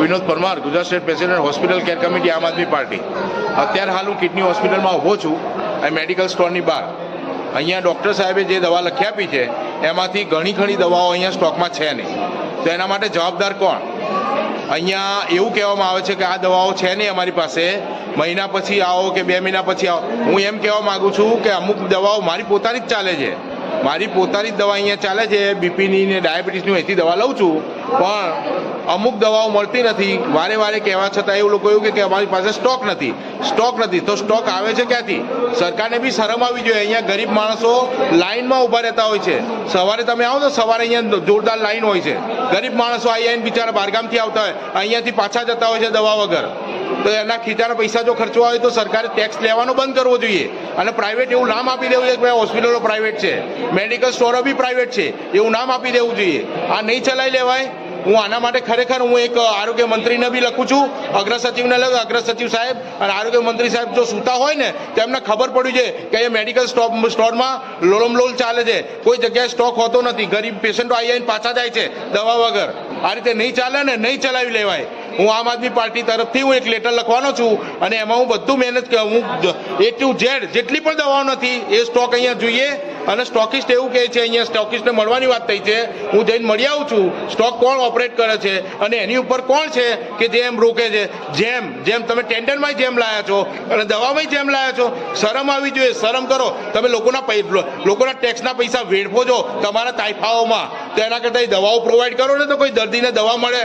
Vinod Parmar, Gujarat state president hospital care committee, Aam Aadmi party. અત્યારે હાલ હું kidney હોસ્પિટલમાં ઊભો છું અને મેડિકલ સ્ટોરની બહાર. અહીંયા ડૉક્ટર સાહેબે જે દવા લખી આપી છે, એમાંથી ઘણી ઘણી દવાઓ અહીંયા સ્ટોકમાં છે નહીં. તો એના માટે જવાબદાર કોણ? અહીંયા એવું કહેવામાં આવે છે કે આ દવાઓ છે નહીં અમારી પાસે. મહિના પછી આવો કે બે મહિના પછી આવો. હું એમ કહેવા માગું છું કે અમુક દવાઓ મારી પોતાની જ ચાલે છે. મારી પોતાની જ દવા અહીંયા ચાલે છે, બીપીની ને ડાયાબિટીસની અહીંથી દવા લઉં છું. પણ અમુક દવાઓ મળતી નથી. વારે વારે કહેવા છતાં એવું લોકો એવું કે અમારી પાસે સ્ટોક નથી. સ્ટોક નથી. તો સ્ટોક આવે છે ક્યાંથી? સરકારને બી શરમ આવી જોઈએ. અહીંયા ગરીબ માણસો લાઇનમાં ઊભા રહેતા હોય છે. સવારે તમે આવો તો સવારે અહીંયા જોરદાર લાઇન હોય છે. ગરીબ માણસો આવીને બિચારા બહારગામથી આવતા હોય. અહીંયાથી પાછા જતા હોય છે દવા વગર. તો એના ખીચાના પૈસા જો ખર્ચવા હોય તો સરકારે ટેક્સ લેવાનો બંધ કરવો જોઈએ. અને પ્રાઇવેટ એવું નામ આપી દેવું જોઈએ કે ભાઈ હોસ્પિટલો પ્રાઇવેટ છે. મેડિકલ સ્ટોરો બી પ્રાઇવેટ છે. એવું નામ આપી દેવું જોઈએ. આ નહીં ચલાવી લેવાય. હું આના માટે ખરેખર હું એક આરોગ્ય મંત્રીને બી લખું છું. અગ્ર સચિવને લખ, અગ્ર સચિવ સાહેબ અને આરોગ્ય મંત્રી સાહેબ જો સૂતા હોય ને, તો એમને ખબર પડ્યું છે કે એ મેડિકલ સ્ટોપ સ્ટોરમાં લોલમલોલ ચાલે છે. કોઈ જગ્યાએ સ્ટોક હોતો નથી. ગરીબ પેશન્ટો આવી આવીને પાછા જાય છે દવા વગર. આ રીતે નહીં ચાલે ને નહીં ચલાવી લેવાય. હું આમ આદમી પાર્ટી તરફથી હું એક લેટર લખવાનો છું અને એમાં હું બધું મહેનત હું એ ટુ ઝેડ જેટલી પણ દવાઓ નથી, એ સ્ટોક અહીંયા જોઈએ. અને સ્ટોકિસ્ટ એવું કહે છે, અહીંયા સ્ટોકિસ્ટને મળવાની વાત થઈ છે. હું જઈને મળી આવું છું. સ્ટોક કોણ ઓપરેટ કરે છે? અને એની ઉપર કોણ છે કે જે એમ રોકે છે? જેમ જેમ તમે ટેન્ડરમાં જેમ લાયા છો અને દવામાં જેમ લાયા છો, શરમ આવી જોઈએ. શરમ કરો. તમે લોકોના લોકોના ટેક્સના પૈસા વેડફો છો તમારા તાઇફાઓમાં તો એના કરતાં દવાઓ પ્રોવાઈડ કરો ને તો કોઈ દર્દીને દવા મળે.